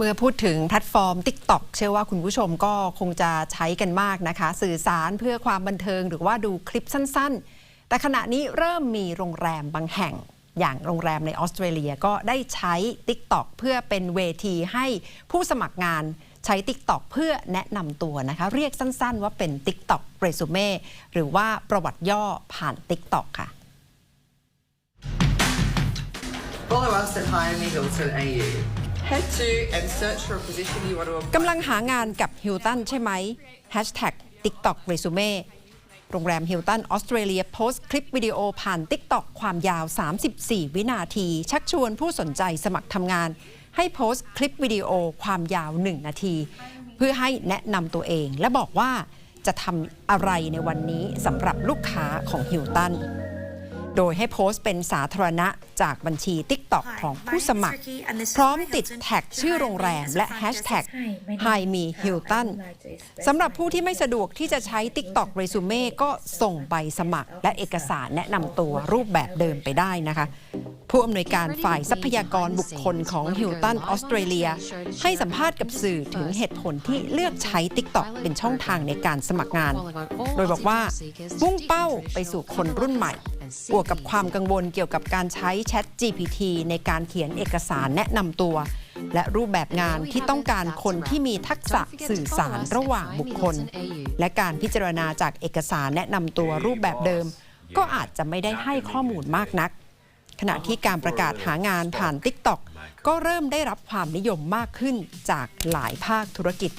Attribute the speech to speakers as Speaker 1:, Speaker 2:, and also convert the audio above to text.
Speaker 1: เมื่อพูดถึงแพลตฟอร์ม TikTok เชื่อว่าคุณผู้ชมก็คงจะใช้กันมากนะคะ สื่อสารเพื่อความบันเทิงหรือว่าดูคลิปสั้นๆ แต่ขณะนี้เริ่มมีโรงแรมบางแห่ง อย่างโรงแรมในออสเตรเลียก็ได้ใช้ TikTok เพื่อเป็นเวทีให้ผู้สมัครงานใช้ TikTok เพื่อแนะนำตัวนะคะ เรียกสั้นๆ ว่าเป็น TikTok Resume หรือว่าประวัติย่อผ่าน TikTok ค่ะ
Speaker 2: Follow us at Hire Me Hilton AU. Head to and search for a position you want to apply.
Speaker 1: กำลังหางานกับฮิลตันใช่ไหม Hashtag TikTok Resume โรงแรมฮิลตันออสเตรเลียโพสต์คลิปวิดีโอผ่าน TikTok ความยาว 34 วินาที ชักชวนผู้สนใจสมัครทำงาน ให้โพสต์คลิปวิดีโอความยาว 1 นาที เพื่อให้แนะนำตัวเองและบอกว่าจะทำอะไรในวันนี้สำหรับลูกค้าของฮิลตัน โดยให้โพสต์เป็นสาธารณะจากบัญชี TikTok ของผู้สมัคร พร้อมติดแท็กชื่อโรงแรมและแฮชแท็ก Hi Me Hilton สำหรับผู้ที่ไม่สะดวกที่จะใช้ TikTok Resume ก็ส่งใบสมัคร และเอกสารแนะนำตัวรูปแบบเดิมไปได้นะคะ ผู้อำนวยการฝ่ายทรัพยากรบุคคลของ Hilton ออสเตรเลีย ให้สัมภาษณ์กับสื่อถึงเหตุผลที่เลือกใช้ TikTok เป็นช่องทางในการสมัครงาน โดยบอกว่ามุ่งเป้าไปสู่คนรุ่นใหม่ บวกกับความกังวลเกี่ยวกับการใช้ Chat GPT ในการเขียนเอกสารแนะนำตัว และรูปแบบงานที่ต้องการคนที่มีทักษะสื่อสารระหว่างบุคคล และการพิจารณาจากเอกสารแนะนำตัวรูปแบบเดิม ก็อาจจะไม่ได้ให้ข้อมูลมากนัก ขณะที่การประกาศหางานผ่าน TikTok ก็เริ่มได้รับความนิยมมากขึ้นจากหลายภาคธุรกิจ